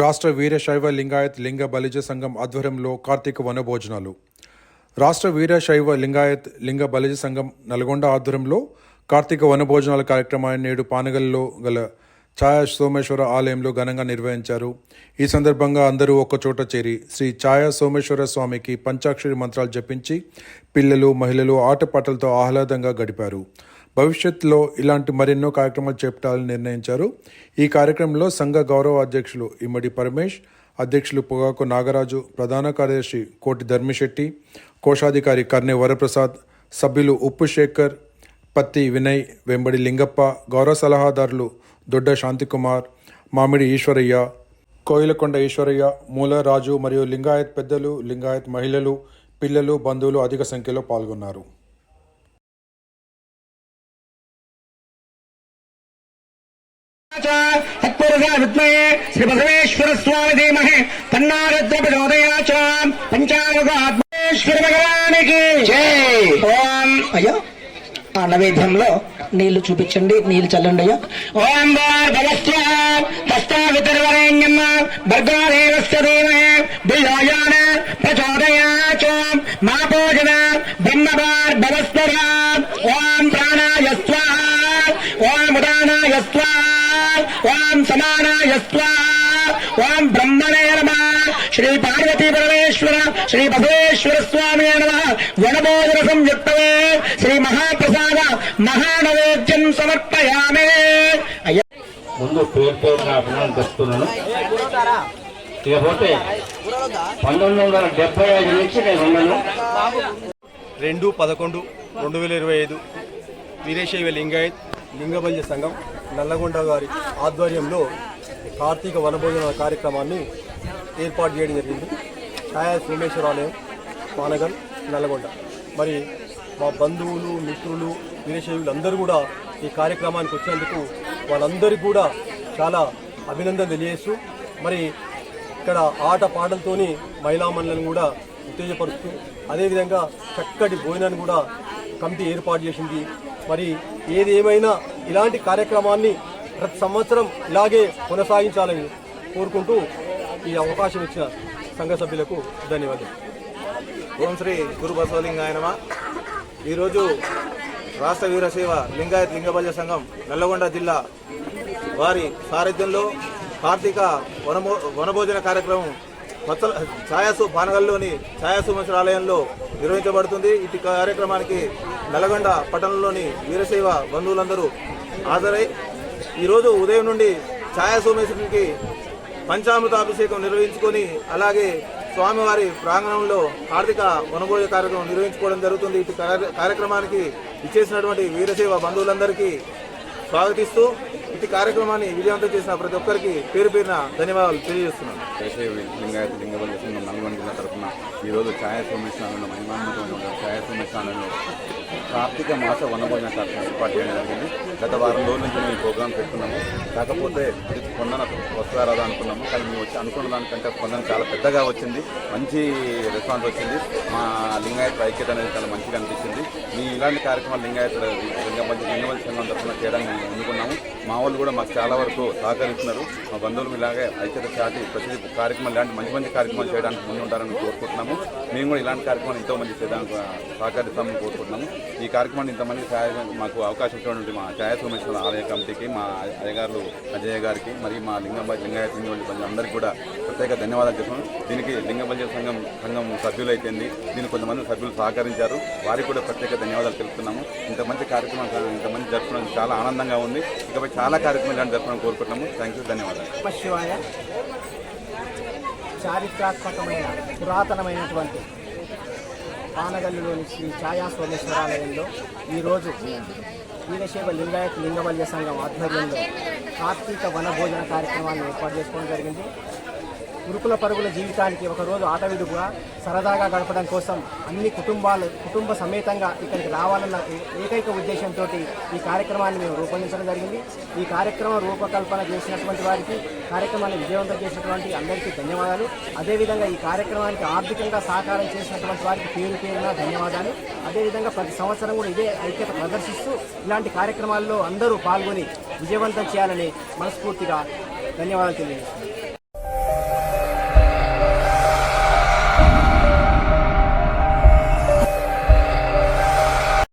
రాష్ట్ర వీరశైవ లింగాయత్ లింగ బలిజ సంఘం ఆధ్వర్యంలో కార్తీక వనభోజనాలు. రాష్ట్ర వీరశైవ లింగాయత్ లింగ బలిజ సంఘం నల్గొండ ఆధ్వర్యంలో కార్తీక వనభోజనాల కార్యక్రమాన్ని నేడు పానగల్లో గల ఛాయా సోమేశ్వర ఆలయంలో ఘనంగా నిర్వహించారు. ఈ సందర్భంగా అందరూ ఒక్కచోట చేరి శ్రీ ఛాయా సోమేశ్వర స్వామికి పంచాక్షరి మంత్రాలు జపించి పిల్లలు మహిళలు ఆటపాటలతో ఆహ్లాదంగా గడిపారు. భవిష్యత్తులో ఇలాంటి మరెన్నో కార్యక్రమాలు చేపట్టాలని నిర్ణయించారు. ఈ కార్యక్రమంలో సంఘ గౌరవ అధ్యక్షులు ఇమ్మడి పరమేష్ అధ్యక్షులు పొగాకు నాగరాజు ప్రధాన కార్యదర్శి కోటి ధర్మిశెట్టి కోశాధికారి కర్నె వరప్రసాద్ సభ్యులు ఉప్పు శేఖర్ పత్తి వినయ్ వెంబడి లింగప్ప గౌరవ సలహాదారులు దొడ్డ శాంతికుమార్ మామిడి ఈశ్వరయ్య కోయిలకొండ ఈశ్వరయ్య మూలరాజు మరియు లింగాయత్ పెద్దలు లింగాయత్ మహిళలు పిల్లలు బంధువులు అధిక సంఖ్యలో పాల్గొన్నారు. విద్మహే శ్రీ బసవేశ్వర స్వామి ధీమహి తన్నారుద్ర ప్రచోదయాచ పంచాముఖ ఆత్మేశ్వర భగవానికి ఓం అయ్యా ఆ నైవేద్యంలో నీళ్ళు చూపించండి నీళ్ళు చల్లండి అయ్యా. ఓం దస్తావితర్వరేణ్యమ్మ భర్గాదేవస్య ధీమహే బిల్లాయాన స్వాహ ఓం సమానాయ ఓం బ్రహ్మణే నమ శ్రీ పార్వతీ పరమేశ్వర శ్రీ బసవేశ్వర స్వామి నమ వనభోజన సంయుక్తమే శ్రీ మహాప్రసాద మహానవేద్యం సమర్పయామే ముందు పేరు పేరున అభినందిస్తున్నాను ఇకపోతే పంతొమ్మిది వందల డెబ్బై ఐదు నుంచి నేను ఉన్నాను. రెండు పదకొండు రెండు వేల ఇరవై ఐదు వీరేశైవ లింగాయత్ లింగబల్య సంఘం నల్లగొండ గారి ఆధ్వర్యంలో కార్తీక వనభోజన కార్యక్రమాన్ని ఏర్పాటు చేయడం జరిగింది. ఛాయా సోమేశ్వరాలయం పానగల్ నల్లగొండ. మరి మా బంధువులు మిత్రులు వీరశైవులు అందరూ కూడా ఈ కార్యక్రమానికి వచ్చినందుకు వాళ్ళందరికీ కూడా చాలా అభినందన తెలియజేస్తూ మరి ఇక్కడ ఆట పాటలతోని మహిళా మండలిని కూడా ఉత్తేజపరుస్తూ అదేవిధంగా చక్కటి భోజనాన్ని కూడా కమిటీ ఏర్పాటు చేసింది. మరి ఏది ఏమైనా ఇలాంటి కార్యక్రమాన్ని ప్రతి సంవత్సరం ఇలాగే కొనసాగించాలని కోరుకుంటూ ఈ అవకాశం ఇచ్చిన సంఘ సభ్యులకు ధన్యవాదాలు. ఓం శ్రీ గురు బసవలింగాయ ఈరోజు రాష్ట్ర వీరశైవ లింగాయత్ లింగబల్య సంఘం నల్లగొండ జిల్లా వారి సారథ్యంలో కార్తీక వనభో వనభోజన కార్యక్రమం మత్సల ఛాయాసు పానగల్లోని ఛాయాసు ఆలయంలో నిర్వహించబడుతుంది. ఇటు కార్యక్రమానికి నల్లగొండ పట్టణంలోని వీరశైవ బంధువులందరూ హాజరై ఈరోజు ఉదయం నుండి ఛాయా సోమేశ్వరునికి పంచామృతాభిషేకం నిర్వహించుకొని అలాగే స్వామివారి ప్రాంగణంలో ఆర్థిక వనభోజ కార్యక్రమం నిర్వహించుకోవడం జరుగుతుంది. ఇటు కార్య- కార్యక్రమానికి ఇచ్చేసినటువంటి వీరసేవ బంధువులందరికీ స్వాగతిస్తూ ఇటు కార్యక్రమాన్ని విజయవంతం చేసిన ప్రతి ఒక్కరికి పేరు పేరున ధన్యవాదాలు తెలియజేస్తున్నాను కేశవ లింగాయత లింగబల్య సంఘం నల్గొండ జిల్లా తరఫున ఈరోజు ఛాయా సోమేశ్వరంలో మహిమాన్వితంగా ఛాయా సోమేశ్వరంలో కార్తీక మాస వనభోజన కార్యక్రమం ఏర్పాటు చేయడం జరిగింది గత వారం రోజుల నుంచి మేము ప్రోగ్రాం పెట్టుకున్నాము కాకపోతే ఇది స్పందన వస్తారాదా అనుకున్నాము కానీ మేము వచ్చి అనుకున్న దానికంటే స్పందన చాలా పెద్దగా వచ్చింది మంచి రెస్పాన్స్ వచ్చింది మా లింగాయత్ ఐక్యత అనేది చాలా మంచిగా అనిపించింది మీ ఇలాంటి కార్యక్రమాలు లింగాయత్ లింగబల్య లింగబల్య సంఘం తరఫున చేయడానికి అనుకున్నాము మా వాళ్ళు కూడా మాకు చాలా వరకు సహకరిస్తున్నారు. మా బంధువులు ఇలాగే ఐక్యత చాటి ప్రతి కార్యక్రమం ఇలాంటి మంచి మంచి కార్యక్రమాలు చేయడానికి ముందు ఉంటారని కోరుకుంటున్నాము. మేము కూడా ఇలాంటి కార్యక్రమాలు ఎంతోమంది చేయడానికి సహకరిస్తామని కోరుకుంటున్నాము. ఈ కార్యక్రమాన్ని ఇంతమంది సహాయం మాకు అవకాశం ఇచ్చినటువంటి మా ఛాయా సోమేశ్వర ఆలయ కమిటీకి మా అయ్యగారు అజయ్ గారికి మరియు మా లింగంబాయి లింగాయత్ అందరికీ కూడా ప్రత్యేక ధన్యవాదాలు చెప్తున్నాను దీనికి లింగబల్య సంఘం సంఘం సభ్యులైతేంది. దీనికి కొంతమంది సభ్యులు సహకరించారు. వారికి కూడా ప్రత్యేక ధన్యవాదాలు తెలుపుతున్నాము. ఇంత మంచి కార్యక్రమం ఇంతమంది జరుపుకోవడం చాలా ఆనందంగా ఉంది. ఇకపై చాలా కార్యక్రమాలు ఇలాంటి జరపడం కోరుకుంటున్నాము. థ్యాంక్ యూ ధన్యవాదాలు. శివాయ చారిత్రాత్మకమైన పురాతనమైనటువంటి పానగల్లులోని శ్రీ ఛాయా సోమేశ్వరాలయంలో ఈరోజు వీరశైవ లింగాయత్ లింగవల్య సంఘం ఆధ్వర్యంలో కార్తీక వనభోజన కార్యక్రమాన్ని ఏర్పాటు చేసుకోవడం జరిగింది. గురుకుల పరుగుల జీవితానికి ఒకరోజు ఆటవిడుగా సరదాగా గడపడం కోసం అన్ని కుటుంబాలు కుటుంబ సమేతంగా ఇక్కడికి రావాలన్న ఏకైక ఉద్దేశంతో ఈ కార్యక్రమాన్ని మేము రూపొందించడం జరిగింది. ఈ కార్యక్రమం రూపకల్పన చేసినటువంటి వారికి కార్యక్రమాన్ని విజయవంతం చేసినటువంటి అందరికీ ధన్యవాదాలు. అదేవిధంగా ఈ కార్యక్రమానికి ఆర్థికంగా సహకారం చేసినటువంటి వారికి పేరు పేరున ధన్యవాదాలు. అదేవిధంగా ప్రతి సంవత్సరం కూడా ఇదే ఐక్యత ప్రదర్శిస్తూ ఇలాంటి కార్యక్రమాల్లో అందరూ పాల్గొని విజయవంతం చేయాలని మనస్ఫూర్తిగా ధన్యవాదాలు తెలియజేస్తున్నాను.